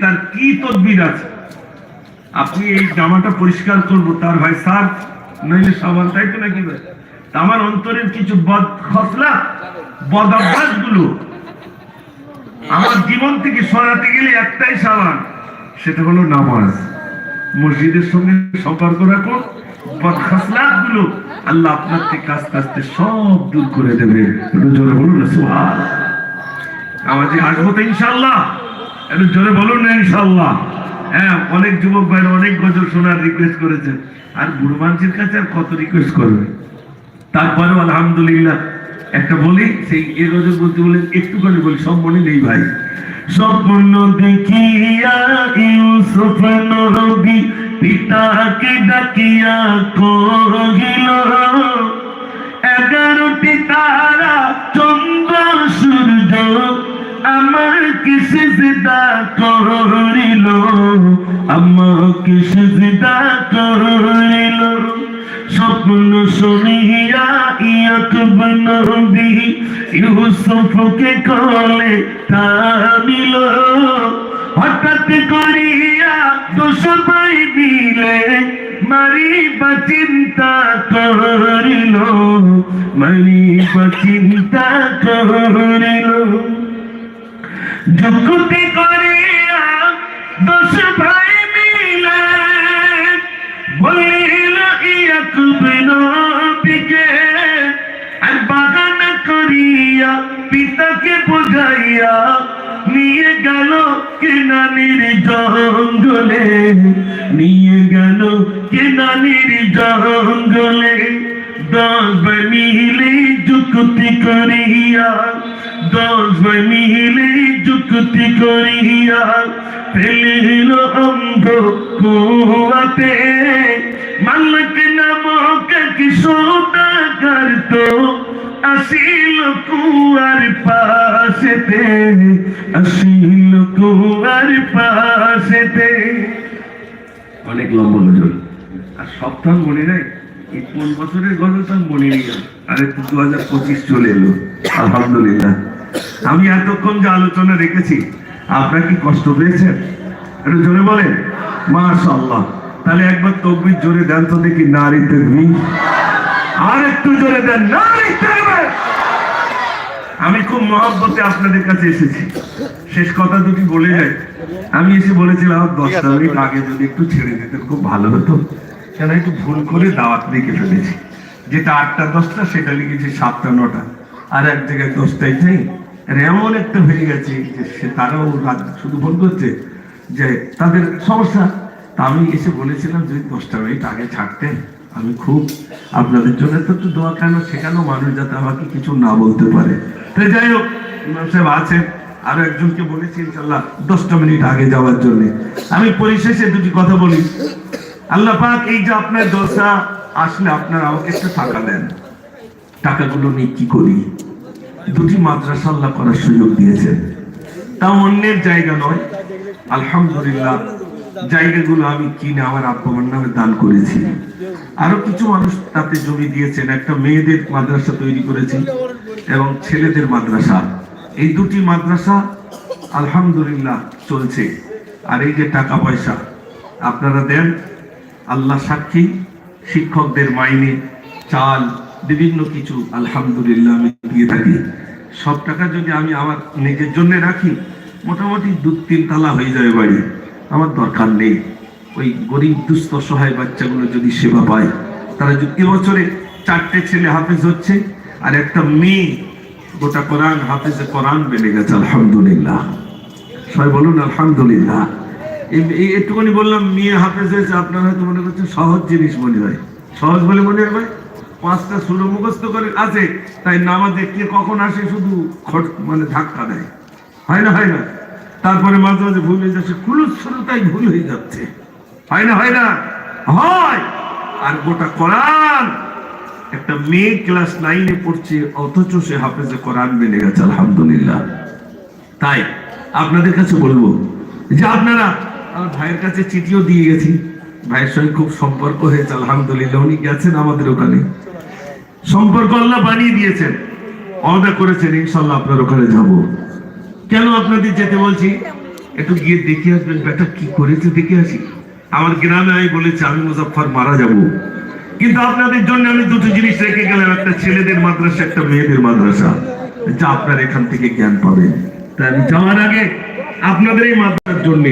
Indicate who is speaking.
Speaker 1: তার কি তদবির আছে? আপনি এই জামাটা পরিষ্কার করব, তার ভাই সার নইলে সাবান তাই তো নাকি ভাই? আমার অন্তরের কিছু বদ খসলা, বদ অভ্যাসগুলো আমার জীবন থেকে সরাতে গেলে একটাই সাবান, সেটা হলো নামাজ। মসজিদের সঙ্গে সম্পর্ক রাখুন, বদ খসলা গুলো আল্লাহ আপনার থেকে আস্তে আস্তে সব দূর করে দেবে। জোরে বলুন সুবহান আমাদের আসব তো ইনশাল্লাহ একটু জোরে বলুন না ইনশাল্লাহ হ্যাঁ অনেক যুবক ভাই অনেক গজল শোনার রিকোয়েস্ট করেছেন আর বুড়ো মানুষের কাছে আর কত রিকোয়েস্ট করবে? তারপরেও আলহামদুলিল্লাহ, একটা বলি, সেই এ গজল বলতে বলে একটু করে বলি, সব মনে নেই ভাই। স্বপ্ন দেখিয়া ইউসুফ নবী পিতাকে ডাকিয়া কহিল, এগারোটি তারা চন্দ্র সূর্য আমার কিসে জিদা করিল? আমাকে সিজদা করিল? স্বপ্ন শুনিয়া ইয়াকুব নবী ইউসুফকে কলে টানিল। হঠাৎ করিয়া দুসবাই মিলে মারিবা চিন্তা করিল মারিবা চিন্তা করিল। যুক্তি করিয়া দশ ভাই মিলে। বলিল ইয়াকুব নবীকে, আর বাগান করিয়া পিতাকে নিয়ে গেল কেনানির জঙ্গলে। নিয়ে গেল কেনানির জঙ্গলে, দশ মিলে যুক্তি করিয়া দশ মিলে যুক্তি করিয়া ফেলিল অন্ধ কুয়াতে মালিক নামক কি সোদা করতো আসিল কুয়ার পাশেতে আসিল কুয়ার পাশেতে অনেক লম্বা গজল আর সপ্তাহ মনে এই কোন বছরের তার মনে নেই। আর দু হাজার পঁচিশ চলে এলো। আলহামদুলিল্লাহ। আমি এতক্ষণ যে আলোচনা রেখেছি, আপনারা কি কষ্ট পেয়েছেন? একটু জোরে বলেন। মাশাআল্লাহ। তাহলে একবার তকবির জোরে দেন তো দেখি নারী তেকবি আর একটু জোরে দেন, নারী আমি খুব মহব্বতে আপনাদের কাছে এসেছি। শেষ কথা দুটি বলে যাই আমি এসে বলেছিলাম দশটা মিনিট আগে যদি একটু ছেড়ে দিতেন, খুব ভালো হতো। কেন একটু ভুল করে দাওয়াত লিখে ফেলেছি? যেটা আটটা দশটা, সেটা লিখেছি সাতটা, নটা। আর এক জায়গায় দশটাই নেই। আর এমন একটা হয়ে গেছে যে সে তারাও রাত শুধু ভুল করছে যে তাদের সমস্যা। তা আমি এসে বলেছিলাম, যদি দশটা মিনিট আগে ছাড়তেন আমি খুব আপনাদের জন্য তো একটু দোয়া, কেন সেখানেও মানুষ যাতে আমাকে কিছু না বলতে পারে? তাই যাই হোক, ইমাম সাহেব আছেন। আরও একজনকে বলেছি, ইনশাল্লাহ দশটা মিনিট আগে যাওয়ার জন্য। আমি পরিশেষে দুটি কথা বলি। আল্লাহ পাক, এই যে আপনার দশা আসলে আপনার আমাকে একটু টাকা দেন। টাকাগুলো নিয়ে কি করি? দুটি মাদ্রাসা আল্লাহ করার সুযোগ দিয়েছেন তা অন্যের জায়গা নয়। আলহামদুলিল্লাহ, জায়গাগুলো আমি কিনে আমার আব্বামার নামে দান করেছি। আরও কিছু মানুষ তাতে জমি দিয়েছেন। একটা মেয়েদের মাদ্রাসা তৈরি করেছি এবং ছেলেদের মাদ্রাসা। এই দুটি মাদ্রাসা আলহামদুলিল্লাহ চলছে। আর এই যে টাকা পয়সা, আপনারা দেন। আল্লাহ সাক্ষী, শিক্ষকদের মাইনে, চাল, বিভিন্ন কিছু আলহামদুলিল্লাহ আমি দিয়ে থাকি। সব টাকা যদি আমি আমার নিজের জন্য রাখি, মোটামুটি দু তিন তালা হয়ে যাবে বাড়ি। আমার দরকার নেই। ওই গরিব, দুস্থ সহায় বাচ্চাগুলো যদি সেবা পায়, তারা যদি এবছরে চারটে ছেলে হাফেজ হচ্ছে, আর একটা মেয়ে, গোটা কোরআন, হাফেজে কোরআন বেড়ে গেছে, আলহামদুলিল্লাহ। সবাই বলুন, আলহামদুলিল্লাহ। একটুখানি বললাম মেয়ে হাফেজ হয়েছে আপনারা হয়তো মনে করছেন সহজ জিনিস মনে হয়। সহজ বলে মনে হয়, ভাই? পাঁচটা সুর মুখস্থ করে আছে, তাই নামাজে কে কখন আসে শুধু খট মানে ধাক্কা দেয়। হয় না হয় না? তারপরে মাঝে মাঝে ভুল হয়ে যাচ্ছে কুলুস শুরুটাই ভুল হয়ে যাচ্ছে। হয় না হয় না? হয়! আর গোটা কোরআন! একটা মেয়ে ক্লাস নাইনে পড়ছে, অথচ সে হাফেজে কোরআন বেড়ে গেছে, আলহামদুলিল্লাহ। তাই, আপনাদের কাছে বলব যে আপনারা আমার ভাইয়ের কাছে চিঠিও দিয়ে গেছি। ভাইয়ের সঙ্গে খুব সম্পর্ক হয়েছে, আলহামদুলিল্লাহ। উনি গেছেন আমাদের ওখানে। সম্পর্ক আল্লাহ বানিয়ে দিয়েছেন। অদা করেছেন ইনশাল্লাহ আপনার ওখানে যাব। কেন আপনাদের যেতে বলছি? একটু গিয়ে দেখে আসবেন বেটা কি করেছে দেখে আসি। আমার গ্রামে আমি বলেছি, আমি মুজাফফর মারা যাব। কিন্তু আপনাদের জন্য আমি দুটো জিনিস রেখে গেলাম। একটা ছেলেদের মাদ্রাসা, একটা মেয়েদের মাদ্রাসা। যা আপনার এখান থেকে জ্ঞান পাবেন। তাই আমি যাওয়ার আগে আপনাদের এই মাদ্রাসার জন্য